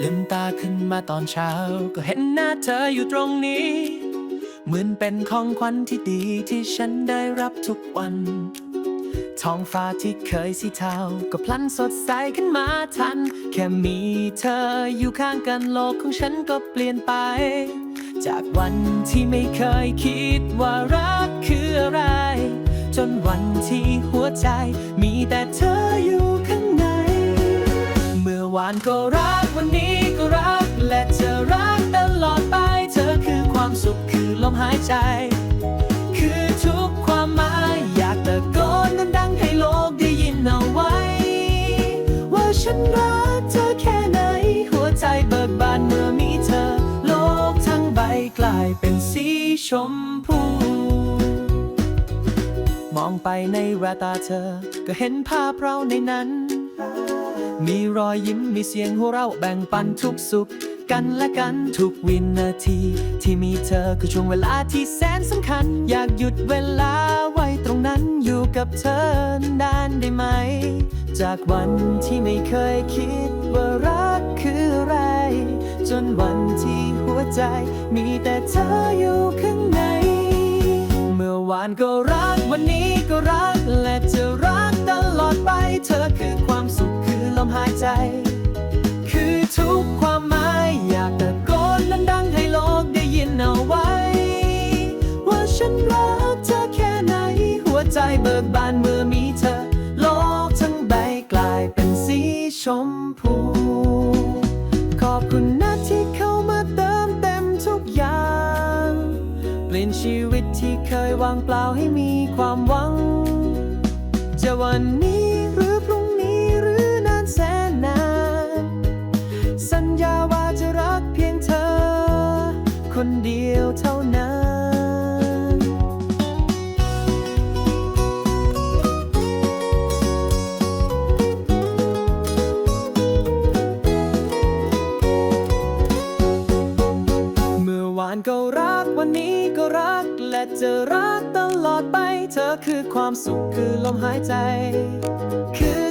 ลืมตาขึ้นมาตอนเช้า ก็เห็นหน้าเธออยู่ตรงนี้ เหมือนเป็นของขวัญที่ดีที่ฉันได้รับทุกวัน ท้องฟ้าที่เคยสีเทาก็พลันสดใสขึ้นมาทัน แค่มีเธออยู่ข้างกันโลกของฉันก็เปลี่ยนไป จากวันที่ไม่เคยคิดว่ารักคืออะไร จนวันที่หัวใจมีแต่เธออยู่ข้างใน เมื่อวานก็รักวันนี้ก็รัก และจะรักตลอดไป เธอคือความสุขคือลมหายใจ คือทุกความ ฉันรักเธอแค่ไหน หัวใจเบิกบานเมื่อมีเธอ โลกทั้งใบกลายเป็นสีชมพู มองไปในแววตาเธอ ก็เห็นภาพเราในนั้น มีรอยยิ้มมีเสียงหัวเราะแบ่งปันทุกสุขกันและกันทุกวินาที ที่มีเธอคือช่วงเวลาที่แสนสำคัญ อยากหยุดเวลาไว้ตรงนั้นอยู่กับเธอนานได้ไหม จากวันที่ไม่เคยคิดว่ารักคืออะไร จนวันที่หัวใจมีแต่เธออยู่ข้างใน เมื่อวานก็รักวันนี้ก็รัก และจะรักตลอดไป เธอคือความสุขคือลมหายใจ คือทุกความหมายอยากตะโกนดังๆให้โลกได้ยินเอาไว้ ว่าฉันรักเธอแค่ไหน หัวใจเบิกบานเมื่อมีเธอ ชมพู ขอบคุณนะที่เข้ามาเติมเต็มทุกอย่าง เปลี่ยนชีวิตที่เคยวางเปล่าให้มีความหวัง จะวันนี้หรือพรุ่งนี้หรือนานแสนนาน สัญญาว่าจะรักเพียงเธอ คนเดียวเท่านั้นานก็รักวันนี้ก็รัก และจะรักตลอดไป เธอคือความสุขคือลมหายใจ คือ